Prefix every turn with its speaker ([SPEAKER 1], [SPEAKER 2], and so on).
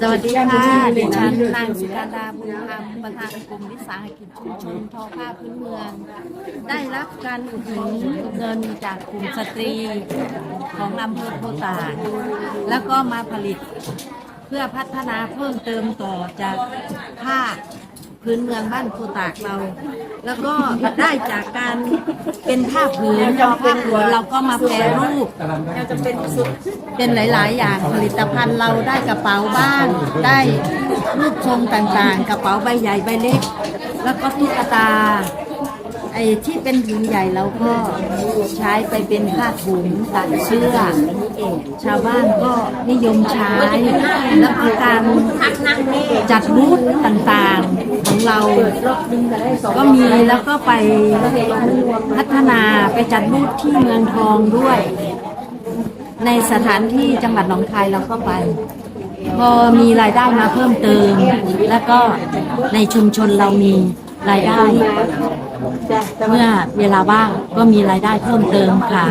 [SPEAKER 1] สวัสดีค่ะดิฉันนางสุการดาบุญธรรมประธานกลุ่มวิสาหกิจชุมชนทอผ้าพื้นเมือง ได้รับการอุดหนุนเงินจากกลุ่มสตรีของอำเภอโพตากแล้วก็มาผลิตเพื่อพัฒนาเพิ่มเติมต่อจากผ้าพื้นเมืองบ้านโพตากเรา แล้วก็ได้จากการเป็นผ้าผืนทอผ้าผืนเราก็มาแปรรูป เป็นหลาย ๆ อย่างผลิตภัณฑ์เราได้กระเป๋าบ้านได้รูปทรงต่างๆ กระเป๋าใบใหญ่ใบเล็ก แล้วก็ตุ๊กตาไอ้ที่เป็นถุงใหญ่เราก็ใช้ไปเป็นผ้าถุงตัดเสื้อชาวบ้านก็นิยมใช้แล้วก็การจัดบูธต่างๆ ของเรา ก็มีแล้วก็ไปพัฒนาไปจัดบูธที่เมืองทองด้วย ในสถานที่จังหวัดหนองคายเราก็ไป พอมีรายได้มาเพิ่มเติม แล้วก็ในชุมชนเรามีรายได้ เมื่อเวลาว่างก็มีรายได้เพิ่มเติมค่ะ